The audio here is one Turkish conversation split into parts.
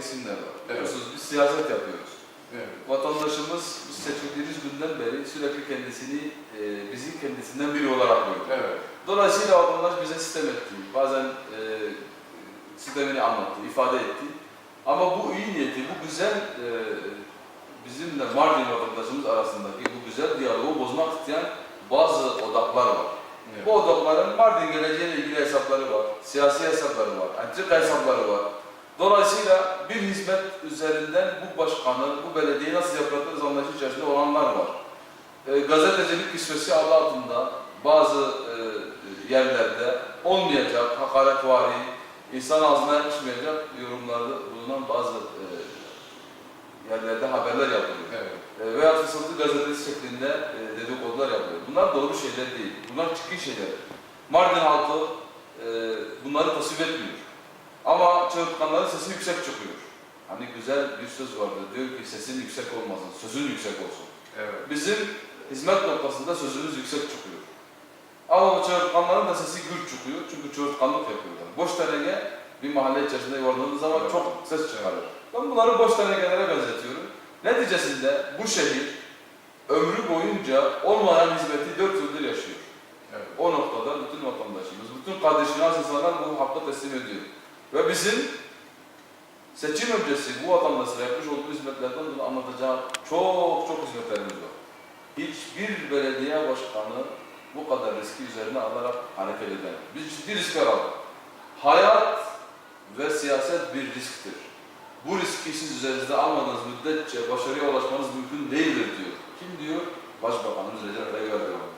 kesimler var. Evet. Biliyorsunuz biz siyaset yapıyoruz. Evet. Vatandaşımız biz seçildiğimiz günden beri sürekli kendisini e, bizim kendisinden biri olarak görüyor. Evet. Dolayısıyla vatandaş bize sistem etti. Bazen e, sistemini anlattı, ifade etti. Ama bu iyi niyeti, bu güzel e, bizimle Mardin vatandaşımız arasındaki bu güzel diyaloğu bozmak isteyen bazı odaklar var. Evet. Bu odakların Mardin geleceğiyle ilgili hesapları var, siyasi hesapları var, entrika hesapları var. Dolayısıyla bir hizmet üzerinden bu başkanı, bu belediyeyi nasıl yapacağız anlayışı içerisinde olanlar var. E, gazetecilik kisvesi adı altında bazı e, yerlerde olmayacak, hakaretvari, insan ağzına yakışmayacak yorumlarda bulunan bazı e, yerlerde haberler yapılıyor. Evet. E, veya fısıltı gazetesi şeklinde e, dedikodular yapılıyor. Bunlar doğru şeyler değil. Bunlar çıkış şeyler. Mardin halkı e, bunları tasvip etmiyor. Çığırtkanların sesi yüksek çıkıyor. Hani güzel bir söz vardır. Diyor ki sesin yüksek olmasın, sözün yüksek olsun. Evet. Bizim hizmet noktasında sözümüz yüksek çıkıyor. Ama bu çığırtkanların da sesi gür çıkıyor. Çünkü çığırtkanlık yapıyorlar. Boş teneke bir mahalle içerisinde yuvarladığınız zaman Evet. çok ses çıkarır. Ben bunları boş tenekelere benzetiyorum. Neticesinde bu şehir ömrü boyunca olmayan hizmeti dört yıldır yaşıyor. Evet. O noktada bütün vatandaşımız, bütün kardeşine insanlar bu hakka teslim ediyor. Ve bizim seçim öncesi bu vatandaşlara yapmış olduğu hizmetlerden dolayı anlatacağı çok çok hizmetlerimiz var. Hiçbir belediye başkanı bu kadar riski üzerine alarak hareket edemez. Biz ciddi riskler aldık. Hayat ve siyaset bir risktir. Bu riski siz üzerinizde almadığınız müddetçe başarıya ulaşmanız mümkün değildir diyor. Kim diyor? Başbakanımız Recep Tayyip Erdoğan.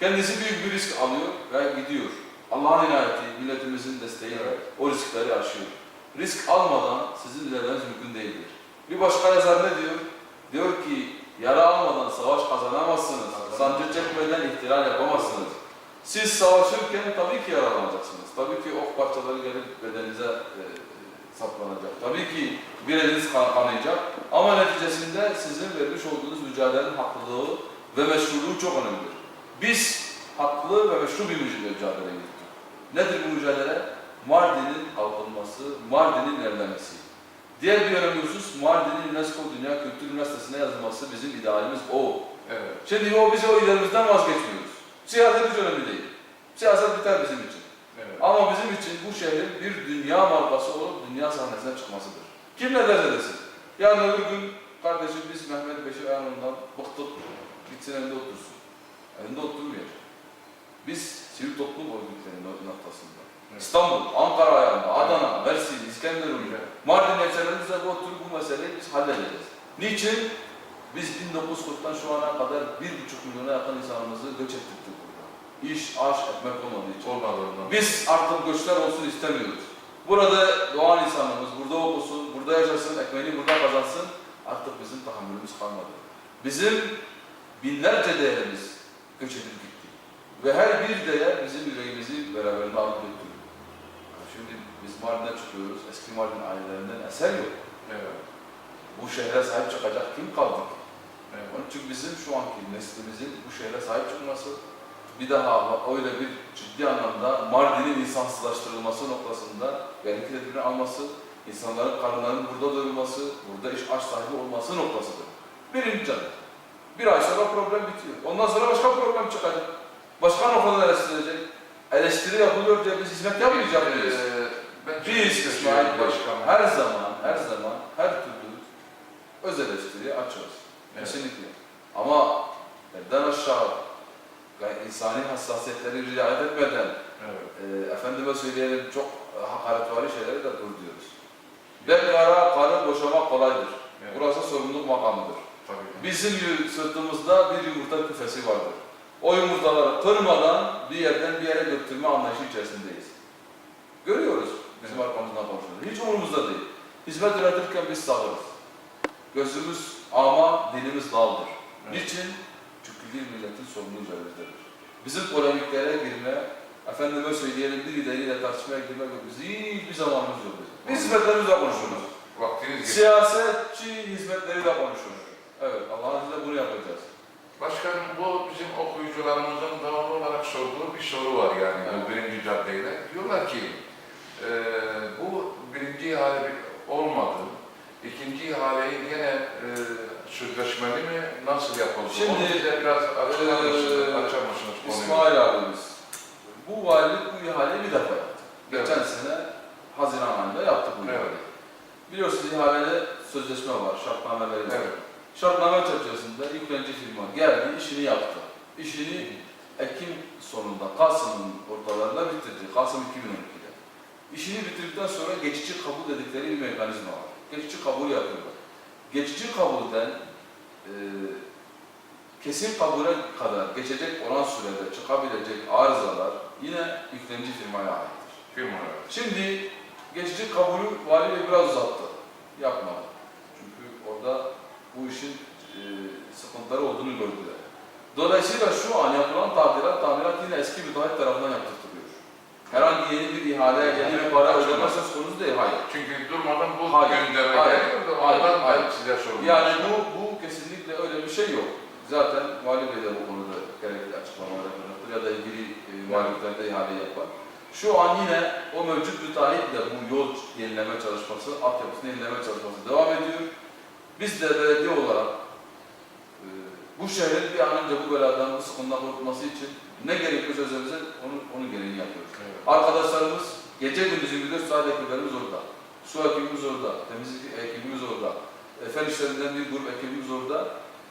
Kendisi büyük bir risk alıyor ve gidiyor. Allah'ın inayeti, milletimizin desteğiyle Evet. o riskleri aşıyor. Risk almadan sizin ilerlemeniz mümkün değildir. Bir başka yazar ne diyor? Diyor ki yara almadan savaş kazanamazsınız. Sancı çekmeden ihtilal yapamazsınız. Siz savaşırken tabii ki yaralanacaksınız. Tabii ki ok parçaları gelip bedeninize e, saplanacak. Tabii ki bir eliniz kan- kanayacak. Ama neticesinde sizin vermiş olduğunuz mücadelenin haklılığı ve meşruluğu çok önemlidir. Biz haklı ve meşru bir mücadele mücadele. Nedir bu mücadele? Mardin'in kalkınması, Mardin'in ilerlemesi. Diğer bir önemli husus Mardin'in UNESCO Dünya Kültür Üniversitesi'ne yazılması bizim idealimiz o. Evet. Şimdi o biz o ilerimizden vazgeçmiyoruz. Siyaset hiç önemli değil. Siyaset biter bizim için. Evet. Ama bizim için bu şehrin bir dünya markası olup dünya sahnesine çıkmasıdır. Kim ne derse desin. Yarın öbür gün kardeşim biz Mehmet Beşir Ayhan'ından bıktık, gitsin evinde otursun. Evinde oturmayacak. Biz sivil toplum örgütlerinin noktasında. Evet. İstanbul, Ankara ayağında, Adana, Mersin, İskenderun, Mardin hemşehrilerimizle bu oturup bu meseleyi biz halledeceğiz. Niçin? Biz 1940'tan şu ana kadar bir buçuk milyona yakın insanımızı göç ettirdik burada. İş, aş, ekmek olmadığı için. Olmadığından. Biz artık göçler olsun istemiyoruz. Burada doğan insanımız burada okusun, burada yaşasın, ekmeğini burada kazansın. Artık bizim tahammülümüz kalmadı. Bizim binlerce değerimiz göç gitti. Ve her bir değer bizim yüreğimizi beraberinde alıp götürüyor. Şimdi biz Mardin'e çıkıyoruz, eski Mardin ailelerinden eser yok. Evet. Bu şehre sahip çıkacak kim kaldı ki? Evet. Onun için bizim şu anki neslimizin bu şehre sahip çıkması, bir daha öyle bir ciddi anlamda Mardin'in insansızlaştırılması noktasında gerekli tedbirini alması, insanların karınlarının burada doyurması, burada iş aş sahibi olması noktasıdır. Birinci cadde. Bir ay sonra problem bitiyor. Ondan sonra başka problem çıkacak. Başka noktadan eleştirilecek. Eleştiri yapılıyor diye biz hizmet yapmayacak mıyız? Ee, Biz İsmail Bey başkanım. her zaman, her zaman, her türlü öz eleştiriye açığız. Evet. Kesinlikle. Ama elden aşağı yani insani hassasiyetleri riayet etmeden Evet. e, efendime söyleyelim çok hakaretvari şeyleri de dur diyoruz. Bekara karı boşamak kolaydır. Evet. Burası sorumluluk makamıdır. Tabii. Bizim sırtımızda bir yumurta küfesi vardır. O yumurtaları kırmadan bir yerden bir yere götürme anlayışı içerisindeyiz. Görüyoruz bizim arkamızdan konuşuyoruz. Hiç umurumuzda değil. Hizmet üretirken biz sağırız. Gözümüz ama dilimiz daldır. Evet. Niçin? Çünkü bir milletin sorumluluğu üzerimizdedir. Bizim polemiklere girme, efendime söyleyelim birileriyle tartışmaya girme ve biz hiçbir zamanımız yok. Biz hizmetlerimizle konuşuruz. Vaktiniz. Siyasetçi hizmetleriyle konuşuruz. Evet, Allah'ın izniyle bunu yapacağız. Başkanım bu bizim okuyucularımızın devamlı olarak sorduğu bir soru var yani bu Evet. birinci caddeyle. Diyorlar ki e, bu birinci ihale olmadı. İkinci ihaleyi yine e, sözleşmeli mi? Nasıl yapıldı? Şimdi, Onu bize biraz açar mısınız? Eee, Açar mısınız konuyu? İsmail abimiz, bu valilik bu ihaleyi bir defa yaptı. Geçen Evet. sene Haziran ayında yaptık bu Evet. ihaleyi. Biliyorsunuz ihalede sözleşme var, şartnameleri var. Evet. Şartname çerçevesinde yüklenci firma geldi, işini yaptı. İşini Ekim sonunda, Kasım'ın ortalarında bitirdi. Kasım 2012'de. İşini bitirdikten sonra geçici kabul dedikleri bir mekanizma var. Geçici kabul yapıyorlar. Geçici kabulden e, kesin kabule kadar geçecek olan sürede çıkabilecek arızalar yine yüklemci firmaya aittir. Firmalar. Şimdi geçici kabulü vali biraz uzattı. Yapmadı. Bu işin e, sıkıntıları olduğunu gördüler. Dolayısıyla şu an yapılan tadilat, tamirat yine eski müteahhit tarafından yaptırtılıyor. Herhangi yeni bir ihale, yeni bir para ödeme söz konusu değil, hayır. Çünkü durmadan bu Hayır, gündeme hayır, geliyor hayır, ondan hayır. ben size sormak Yani bu, bu kesinlikle öyle bir şey yok. Zaten Vali Bey de bu konuda gerekli açıklamalar yapacaktır ya da ilgili e, valiliklerde ihale yapar. Şu an yine o mevcut müteahhitle bu yol yenileme çalışması, altyapısını yenileme çalışması devam ediyor. Biz de belediye olarak e, bu şehrin bir an önce bu beladan, bu sıkıntıdan kurtulması için ne gerekiyorsa üzerimize onu, onu gereğini yapıyoruz. Evet. Arkadaşlarımız gece gündüz 24 saat ekiplerimiz orada. Su ekibimiz orada, temizlik ekibimiz orada. Fen işlerinden bir grup ekibimiz orada.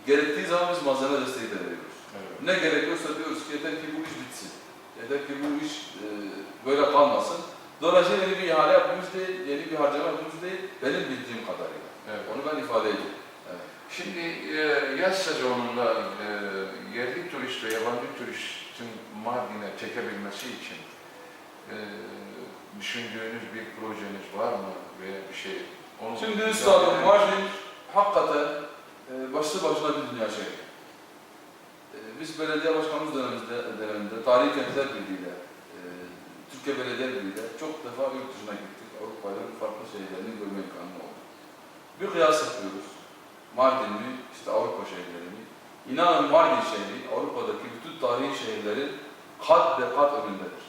Gerektiği zaman biz malzeme desteği de veriyoruz. Evet. Ne gerekiyorsa diyoruz ki yeter ki bu iş bitsin. Yeter ki bu iş e, böyle kalmasın. Dolayısıyla yeni bir ihale yapmamız değil, yeni bir harcama yapmamız değil, benim bildiğim kadarıyla. Evet. Onu ben ifade edeyim. Şimdi e, yaz sezonunda e, yerli turist ve yabancı turistin Mardin'e çekebilmesi için e, düşündüğünüz bir projeniz var mı veya bir şey? Onu Şimdi üstadım Mardin hakikaten e, başlı başına bir dünya şehri. E, biz belediye başkanımız döneminde, döneminde Tarihi Kentler Birliği'yle, e, Türkiye Belediye Birliği'yle çok defa Bir kıyas yapıyoruz. Mardin'i, işte Avrupa şehirlerini. İnanın Mardin şehri Avrupa'daki bütün tarihi şehirlerin kat ve kat önündedir.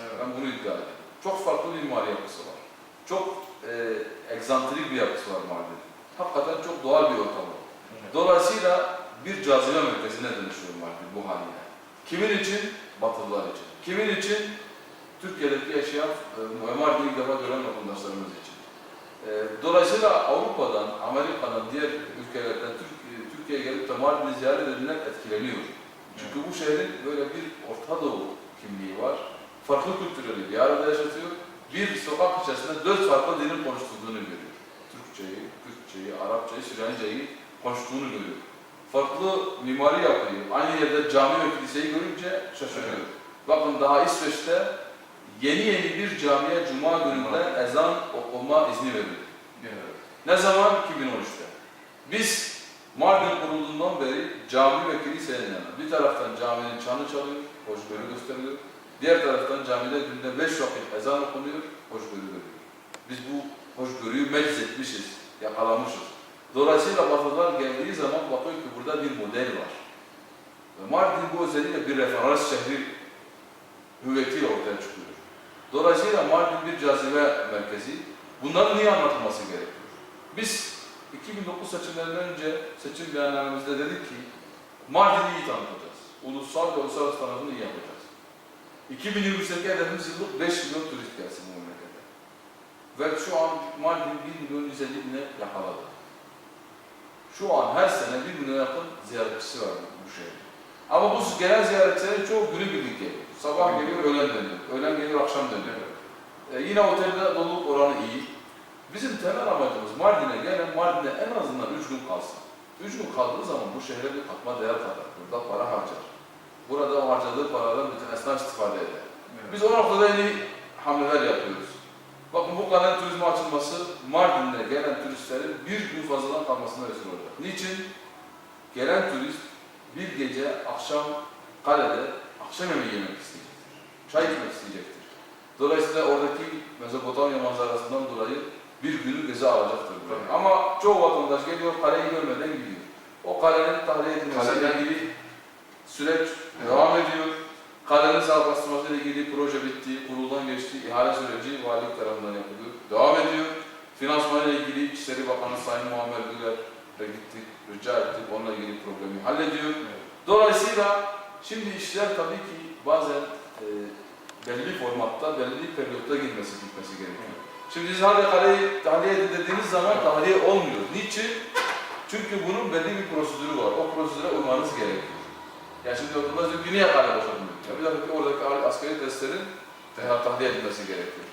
Evet. Ben bunu iddia ediyorum. Çok farklı bir mimari yapısı var. Çok e, egzantrik bir yapısı var Mardin. Hakikaten çok doğal bir ortam var. Dolayısıyla bir cazibe merkezine dönüşüyor Mardin bu haliyle. Kimin için? Batılılar için. Kimin için? Türkiye'deki yaşayan e, Mardin'i ilk defa gören vatandaşlarımız için. E, dolayısıyla Avrupa'dan, Amerika'dan, diğer ülkelerden Türkiye, Türkiye'ye gelip de Mardin'i ziyaret edenler etkileniyor. Çünkü bu şehrin böyle bir Orta Doğu kimliği var. Farklı kültürleri bir arada yaşatıyor. Bir sokak içerisinde dört farklı dilin konuşulduğunu görüyor. Türkçeyi, Kürtçeyi, Arapçayı, Süryanice'yi konuştuğunu görüyor. Farklı mimari yapıyı, aynı yerde cami ve kiliseyi görünce şaşırıyor. Bakın daha İsveç'te yeni yeni bir camiye Cuma gününde ezan okuma izni verildi. Evet. Ne zaman? 2013'te. Biz Mardin kurulduğundan beri cami ve kilisenin yanında bir taraftan caminin çanı çalıyor, hoşgörü gösteriliyor. Diğer taraftan camide günde beş vakit ezan okunuyor, hoşgörü görüyor. Biz bu hoşgörüyü meclis etmişiz, yakalamışız. Dolayısıyla Batılılar geldiği zaman bakıyor ki burada bir model var. Ve Mardin bu özellikle bir referans şehri hüviyetiyle ortaya çıkıyor. Dolayısıyla Mardin bir cazibe merkezi. Bunların niye anlatılması gerekiyor? Biz 2009 seçimlerinden önce seçim beyanlarımızda dedik ki Mardin'i iyi tanıtacağız. Ulusal ve uluslararası tanıtımını iyi yapacağız. 2028 hedefimiz yıllık 5 milyon turist gelsin bu memlekete. Ve şu an Mardin 1 milyon 150 bine yakaladı. Şu an her sene 1 milyon yakın ziyaretçisi var bu şehrin. Ama bu gelen ziyaretçilerin çoğu günübirlik geliyor. Sabah geliyor, öğlen dönüyor. Öğlen geliyor, akşam dönüyor. Ee, yine otelde doluluk oranı iyi. Bizim temel amacımız Mardin'e gelen Mardin'e en azından 3 gün kalsın. 3 gün kaldığı zaman bu şehre bir katma değer katar. Burada para harcar. Burada o harcadığı paradan bütün esnaf istifade eder. Biz o noktada yeni hamleler yapıyoruz. Bakın bu kanal turizmi açılması Mardin'de gelen turistlerin bir gün fazladan kalmasına vesile olacak. Niçin? Gelen turist bir gece akşam kalede akşam yemeği yemek isteyecektir. Çay içmek isteyecektir. Dolayısıyla oradaki Mezopotamya manzarasından dolayı bir günü göze alacaktır. Tabii. Ama çoğu vatandaş geliyor kaleyi görmeden gidiyor. O kalenin tahliye edilmesiyle Kaleden- ilgili süreç devam ediyor. Kalenin sağlaştırması ile ilgili proje bitti, kuruldan geçti, ihale süreci valilik tarafından yapılıyor. Devam ediyor. Finansmanla ilgili İçişleri Bakanı Sayın Muammer Güler'e gittik, rica ettik, onunla ilgili problemi hallediyor. Dolayısıyla şimdi işler tabii ki bazen e, belli formatta, belli periyotta gitmesi, gitmesi gerekiyor. Şimdi siz hadi kaleyi tahliye edin dediğiniz zaman tahliye olmuyor. Niçin? Çünkü bunun belli bir prosedürü var. O prosedüre uymanız gerekiyor. Yani şimdi okulda diyor ki niye kale boşaltmıyor? Ya bir dakika oradaki askeri testlerin tahliye edilmesi gerekiyor.